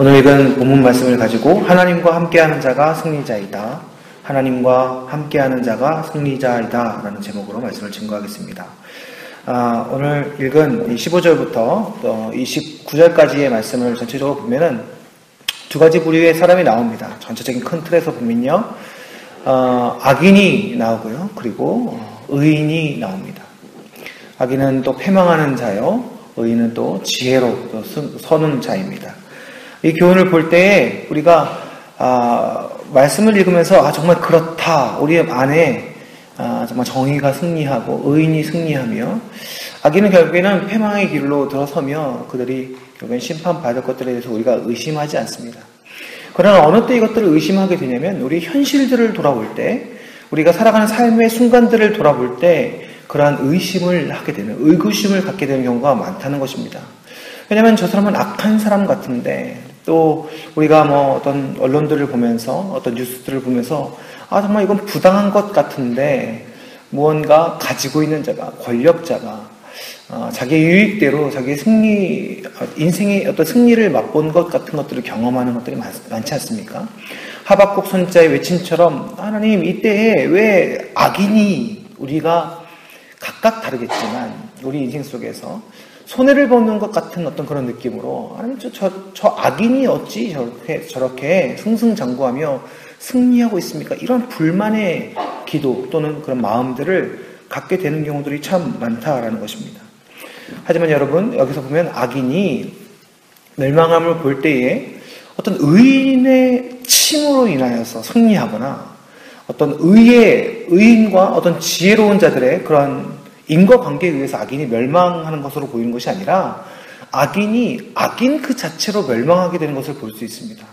오늘 읽은 본문 말씀을 가지고 하나님과 함께하는 자가 승리자이다. 하나님과 함께하는 자가 승리자이다. 라는 제목으로 말씀을 증거하겠습니다. 아, 오늘 읽은 15절부터 29절까지의 말씀을 전체적으로 보면은 두 가지 부류의 사람이 나옵니다. 전체적인 큰 틀에서 보면요. 어, 악인이 나오고요. 그리고 의인이 나옵니다. 악인은 또 패망하는 자요. 의인은 또 지혜로 또 서는 자입니다. 이 교훈을 볼때 우리가 아, 말씀을 읽으면서 아, 정말 그렇다. 우리 안에 아, 정말 정의가 승리하고 의인이 승리하며 악인은 결국에는 패망의 길로 들어서며 그들이 결국엔 심판받을 것들에 대해서 우리가 의심하지 않습니다. 그러나 어느 때 이것들을 의심하게 되냐면 우리 현실들을 돌아볼 때 우리가 살아가는 삶의 순간들을 돌아볼 때 그러한 의심을 하게 되는 의구심을 갖게 되는 경우가 많다는 것입니다. 왜냐하면 저 사람은 악한 사람 같은데 또 우리가 뭐 어떤 언론들을 보면서 어떤 뉴스들을 보면서 아 정말 이건 부당한 것 같은데 무언가 가지고 있는 자가 권력자가 어, 자기의 유익대로 자기의 승리 인생의 어떤 승리를 맛본 것 같은 것들을 경험하는 것들이 많, 많지 않습니까? 하박국 선자의 외침처럼 하나님 이때에 왜 악인이 우리가 각각 다르겠지만 우리 인생 속에서 손해를 보는 것 같은 어떤 그런 느낌으로 아니 저, 저, 저 악인이 어찌 저렇게 저렇게 승승장구하며 승리하고 있습니까? 이런 불만의 기도 또는 그런 마음들을 갖게 되는 경우들이 참 많다라는 것입니다. 하지만 여러분 여기서 보면 악인이 멸망함을 볼 때에 어떤 의인의 침으로 인하여서 승리하거나 어떤 의의 의인과 어떤 지혜로운 자들의 그런 인과관계에 의해서 악인이 멸망하는 것으로 보이는 것이 아니라 악인이 악인 그 자체로 멸망하게 되는 것을 볼 수 있습니다.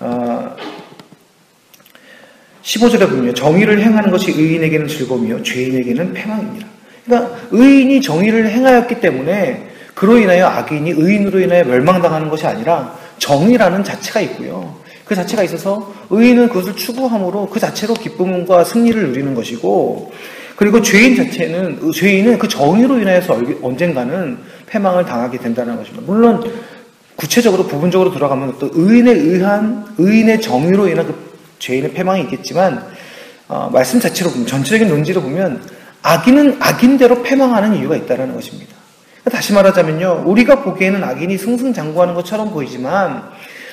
어, 15절에 보면 정의를 행하는 것이 의인에게는 즐거움이요 죄인에게는 패망입니다. 그러니까 의인이 정의를 행하였기 때문에 그로 인하여 악인이 의인으로 인하여 멸망당하는 것이 아니라 정의라는 자체가 있고요. 그 자체가 있어서 의인은 그것을 추구함으로 그 자체로 기쁨과 승리를 누리는 것이고 그리고 죄인 자체는 죄인은 그 정의로 인해서 언젠가는 패망을 당하게 된다는 것입니다. 물론 구체적으로 부분적으로 들어가면 또 의인에 의한 의인의 정의로 인한 그 죄인의 패망이 있겠지만 어, 말씀 자체로 보면 전체적인 논지로 보면 악인은 악인대로 패망하는 이유가 있다는 것입니다. 다시 말하자면요, 우리가 보기에는 악인이 승승장구하는 것처럼 보이지만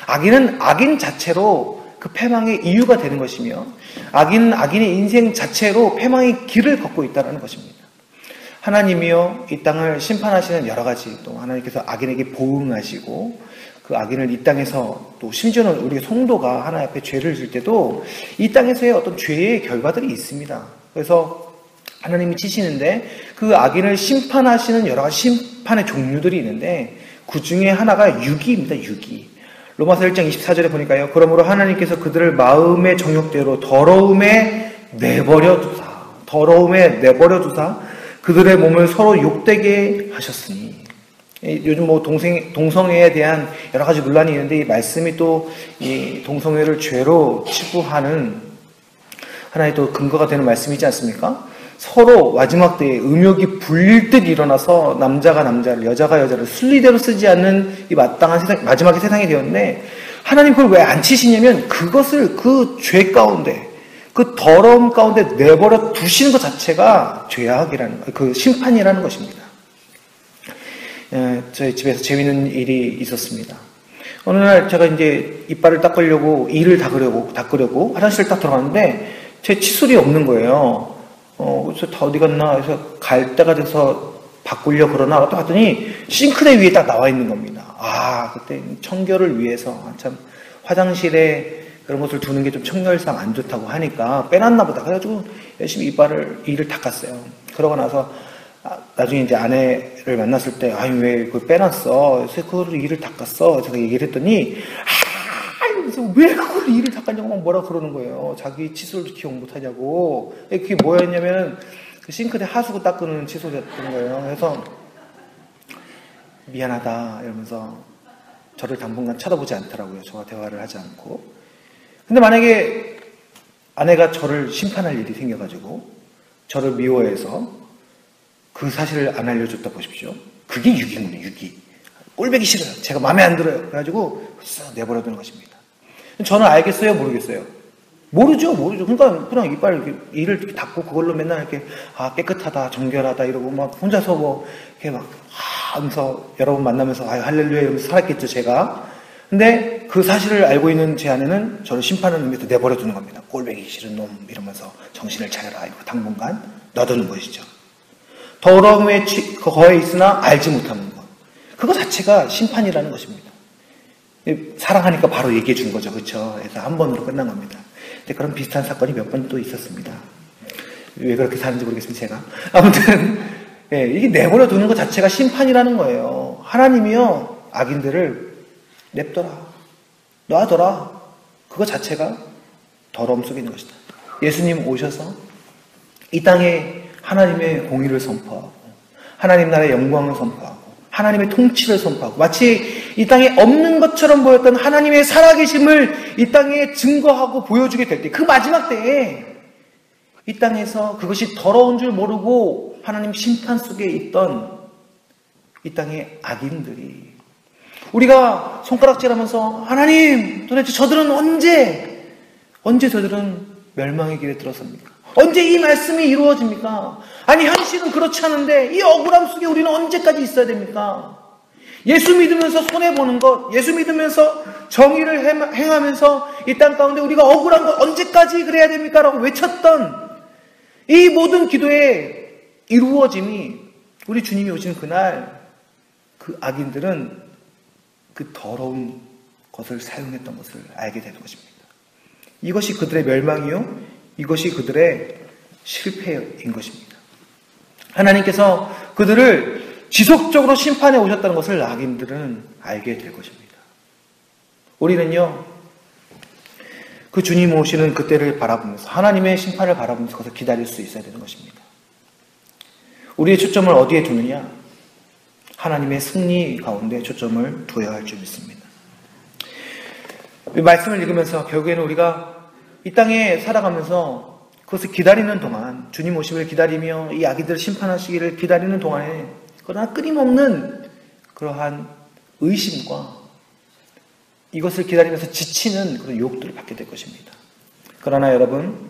악인은 악인 자체로 그 패망의 이유가 되는 것이며 악인은 악인의 인생 자체로 패망의 길을 걷고 있다는 것입니다. 하나님이요 이 땅을 심판하시는 여러 가지 또 하나님께서 악인에게 보응하시고 그 악인을 이 땅에서 또 심지어는 우리 성도가 하나님 앞에 죄를 질 때도 이 땅에서의 어떤 죄의 결과들이 있습니다. 그래서 하나님이 치시는데 그 악인을 심판하시는 여러 가지 심판의 종류들이 있는데 그 중에 하나가 유기입니다. 유기. 로마서 1장 24절에 보니까요. 그러므로 하나님께서 그들을 마음의 정욕대로 더러움에 내버려 두사. 더러움에 내버려 두사. 그들의 몸을 서로 욕되게 하셨으니. 요즘 뭐 동생, 동성애에 대한 여러 가지 논란이 있는데 이 말씀이 또 이 동성애를 죄로 치부하는 하나의 또 근거가 되는 말씀이지 않습니까? 서로 마지막 때에 음욕이 불릴 듯 일어나서 남자가 남자를, 여자가 여자를 순리대로 쓰지 않는 이 마땅한 세상, 마지막의 세상이 되었는데, 하나님 그걸 왜 안 치시냐면, 그것을 그 죄 가운데, 그 더러움 가운데 내버려 두시는 것 자체가 죄악이라는, 그 심판이라는 것입니다. 예, 저희 집에서 재밌는 일이 있었습니다. 어느 날 제가 이제 이빨을 닦으려고, 이를 닦으려고, 닦으려고 화장실 딱 들어갔는데, 제 칫솔이 없는 거예요. 어, 그래서 다 어디 갔나 해서 갈 때가 돼서 바꾸려 그러나 또 봤더니 싱크대 위에 딱 나와 있는 겁니다. 아, 그때 청결을 위해서 참 화장실에 그런 것을 두는 게 좀 청결상 안 좋다고 하니까 빼놨나 보다. 그래가지고 열심히 이빨을, 이를 닦았어요. 그러고 나서 아, 나중에 이제 아내를 만났을 때, 아니, 왜 그걸 빼놨어? 그래서 그거를 이를 닦았어. 제가 얘기를 했더니, 아, 그래서 왜 그걸 닦았냐고 막 뭐라 그러는 거예요. 자기 칫솔도 기억 못 하냐고. 그게 뭐였냐면, 그 싱크대 하수구 닦는 칫솔이었던 거예요. 그래서, 미안하다. 이러면서 저를 당분간 쳐다보지 않더라고요. 저와 대화를 하지 않고. 근데 만약에 아내가 저를 심판할 일이 생겨가지고, 저를 미워해서 그 사실을 안 알려줬다 보십시오. 그게 유기문이에요, 유기. 꼴배기 싫어요. 제가 마음에 안 들어요. 그래가지고 쓱 내버려두는 것입니다. 저는 알겠어요? 모르겠어요? 모르죠, 모르죠. 그러니까 그냥 이빨 이렇게 이를 이렇게 닫고 그걸로 맨날 이렇게 아 깨끗하다, 정결하다 이러고 막 혼자서 뭐 이렇게 막 아, 하면서 여러분 만나면서 아 할렐루야 이러면서 살았겠죠, 제가. 근데 그 사실을 알고 있는 제 아내는 저를 심판하는 의미에서 내버려 두는 겁니다. 꼴배기 싫은 놈 이러면서 정신을 차려라 이러고 당분간 놔두는 것이죠. 더러움에 거해 있으나 알지 못하는 것. 그거 자체가 심판이라는 것입니다. 사랑하니까 바로 얘기해 준 거죠. 그렇죠? 그래서 한 번으로 끝난 겁니다. 근데 그런 비슷한 사건이 몇 번 또 있었습니다. 왜 그렇게 사는지 모르겠습니다, 제가. 아무튼, 예, 이게 내버려 두는 것 자체가 심판이라는 거예요. 하나님이요, 악인들을 냅둬라. 놔둬라. 그거 자체가 더러움 속에 있는 것이다. 예수님 오셔서 이 땅에 하나님의 공의를 선포하고, 하나님 나라의 영광을 선포하고, 하나님의 통치를 선포하고 마치 이 땅에 없는 것처럼 보였던 하나님의 살아계심을 이 땅에 증거하고 보여주게 될 때 그 마지막 때에 이 땅에서 그것이 더러운 줄 모르고 하나님 심판 속에 있던 이 땅의 악인들이 우리가 손가락질하면서 하나님 도대체 저들은 언제 언제 저들은 멸망의 길에 들어섭니까? 언제 이 말씀이 이루어집니까? 아니, 현실은 그렇지 않은데 이 억울함 속에 우리는 언제까지 있어야 됩니까? 예수 믿으면서 손해보는 것, 예수 믿으면서 정의를 행하면서 이 땅 가운데 우리가 억울한 것 언제까지 그래야 됩니까? 라고 외쳤던 이 모든 기도의 이루어짐이 우리 주님이 오신 그날 그 악인들은 그 더러운 것을 사용했던 것을 알게 되는 것입니다. 이것이 그들의 멸망이요. 이것이 그들의 실패인 것입니다. 하나님께서 그들을 지속적으로 심판해 오셨다는 것을 악인들은 알게 될 것입니다. 우리는요, 그 주님 오시는 그때를 바라보면서 하나님의 심판을 바라보면서 그것을 기다릴 수 있어야 되는 것입니다. 우리의 초점을 어디에 두느냐? 하나님의 승리 가운데 초점을 두어야 할 줄 믿습니다. 말씀을 읽으면서 결국에는 우리가 이 땅에 살아가면서 그것을 기다리는 동안 주님 오심을 기다리며 이 아기들 심판하시기를 기다리는 동안에 그러나 끊임없는 그러한 의심과 이것을 기다리면서 지치는 그런 유혹들을 받게 될 것입니다. 그러나 여러분,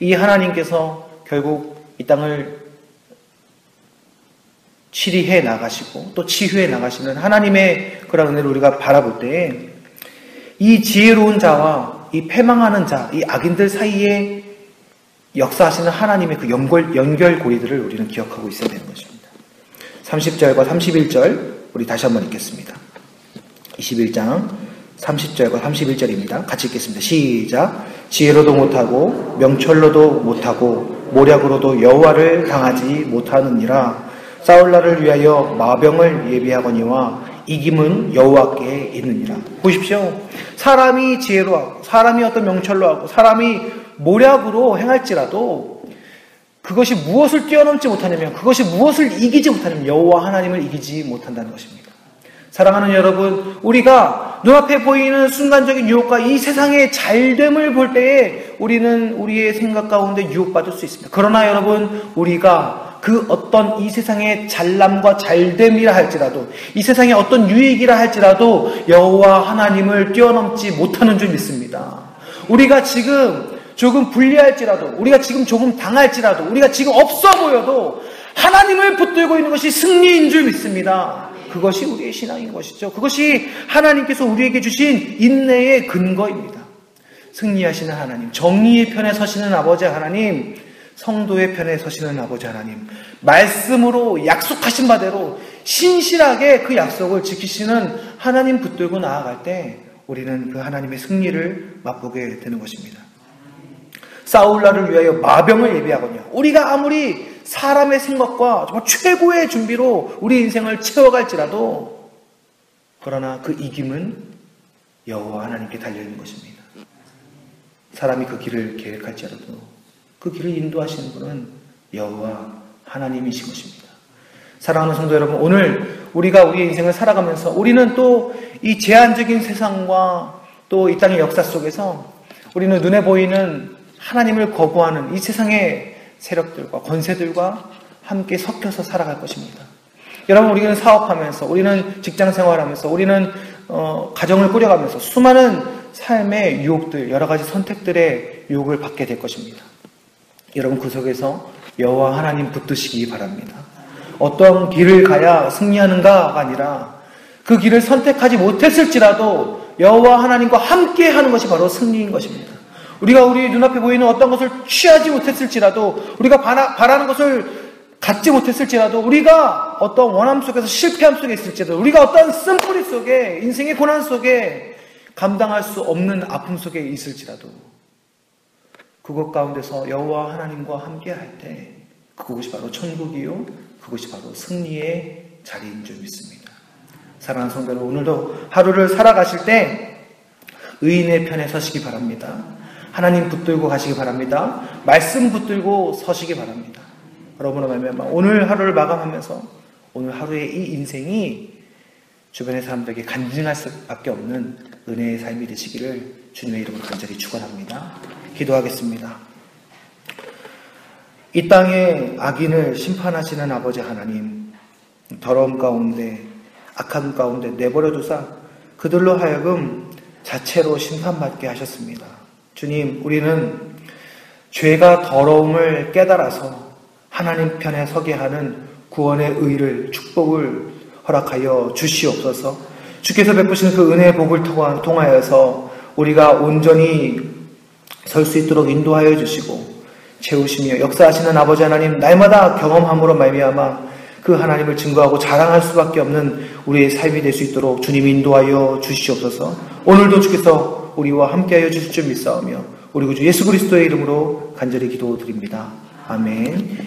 이 하나님께서 결국 이 땅을 치리해 나가시고 또 치유해 나가시는 하나님의 그런 은혜를 우리가 바라볼 때이 지혜로운 자와 이 패망하는 자, 이 악인들 사이에 역사하시는 하나님의 그 연결, 연결고리들을 우리는 기억하고 있어야 되는 것입니다. 30절과 31절 우리 다시 한번 읽겠습니다. 21장 30절과 31절입니다. 같이 읽겠습니다. 시작. 지혜로도 못하고 명철로도 못하고 모략으로도 여호와를 당하지 못하느니라. 사울라를 위하여 마병을 예비하거니와 이김은 여호와께 있느니라. 보십시오. 사람이 지혜로 하고 사람이 어떤 명철로 하고 사람이 모략으로 행할지라도 그것이 무엇을 뛰어넘지 못하냐면 그것이 무엇을 이기지 못하냐면 여호와 하나님을 이기지 못한다는 것입니다. 사랑하는 여러분, 우리가 눈앞에 보이는 순간적인 유혹과 이 세상의 잘됨을 볼 때에 우리는 우리의 생각 가운데 유혹받을 수 있습니다. 그러나 여러분, 우리가 그 어떤 이 세상의 잘남과 잘됨이라 할지라도 이 세상의 어떤 유익이라 할지라도 여호와 하나님을 뛰어넘지 못하는 줄 믿습니다. 우리가 지금 조금 불리할지라도 우리가 지금 조금 당할지라도 우리가 지금 없어 보여도 하나님을 붙들고 있는 것이 승리인 줄 믿습니다. 그것이 우리의 신앙인 것이죠. 그것이 하나님께서 우리에게 주신 인내의 근거입니다. 승리하시는 하나님, 정의의 편에 서시는 아버지 하나님, 성도의 편에 서시는 아버지 하나님, 말씀으로 약속하신 바대로 신실하게 그 약속을 지키시는 하나님 붙들고 나아갈 때 우리는 그 하나님의 승리를 맛보게 되는 것입니다. 사울라를 위하여 마병을 예비하거든요. 우리가 아무리 사람의 생각과 정말 최고의 준비로 우리 인생을 채워갈지라도 그러나 그 이김은 여호와 하나님께 달려 있는 것입니다. 사람이 그 길을 계획할지라도 그 길을 인도하시는 분은 여호와 하나님이신 것입니다. 사랑하는 성도 여러분, 오늘 우리가 우리의 인생을 살아가면서 우리는 또 이 제한적인 세상과 또 이 땅의 역사 속에서 우리는 눈에 보이는 하나님을 거부하는 이 세상의 세력들과 권세들과 함께 섞여서 살아갈 것입니다. 여러분, 우리는 사업하면서, 우리는 직장 생활하면서, 우리는 어, 가정을 꾸려가면서 수많은 삶의 유혹들, 여러 가지 선택들의 유혹을 받게 될 것입니다. 여러분 그 속에서 여호와 하나님 붙드시기 바랍니다. 어떤 길을 가야 승리하는가가 아니라 그 길을 선택하지 못했을지라도 여호와 하나님과 함께 하는 것이 바로 승리인 것입니다. 우리가 우리 눈앞에 보이는 어떤 것을 취하지 못했을지라도 우리가 바라 는 것을 갖지 못했을지라도 우리가 어떤 원함 속에서 실패함 속에 있을지라도 우리가 어떤 쓴뿌리 속에 인생의 고난 속에 감당할 수 없는 아픔 속에 있을지라도 그것 가운데서 여호와 하나님과 함께 할 때 그것이 바로 천국이요 그것이 바로 승리의 자리인 줄 믿습니다. 사랑하는 성도들 오늘도 하루를 살아가실 때 의인의 편에 서시기 바랍니다. 하나님 붙들고 가시기 바랍니다. 말씀 붙들고 서시기 바랍니다. 여러분의 말미암아 오늘 하루를 마감하면서 오늘 하루의 이 인생이 주변의 사람들에게 간증할 수밖에 없는 은혜의 삶이 되시기를 주님의 이름으로 간절히 축원합니다. 기도하겠습니다. 이 땅에 악인을 심판하시는 아버지 하나님, 더러움 가운데 악한 가운데 내버려 두사 그들로 하여금 자체로 심판받게 하셨습니다. 주님, 우리는 죄가 더러움을 깨달아서 하나님 편에 서게 하는 구원의 의를 축복을 허락하여 주시옵소서. 주께서 베푸시는 그 은혜의 복을 통하여서 우리가 온전히 설 수 있도록 인도하여 주시고 채우시며 역사하시는 아버지 하나님 날마다 경험함으로 말미암아 그 하나님을 증거하고 자랑할 수밖에 없는 우리의 삶이 될 수 있도록 주님 인도하여 주시옵소서. 오늘도 주께서 우리와 함께하여 주실 줄 믿사오며 우리 구주 예수 그리스도의 이름으로 간절히 기도드립니다. 아멘.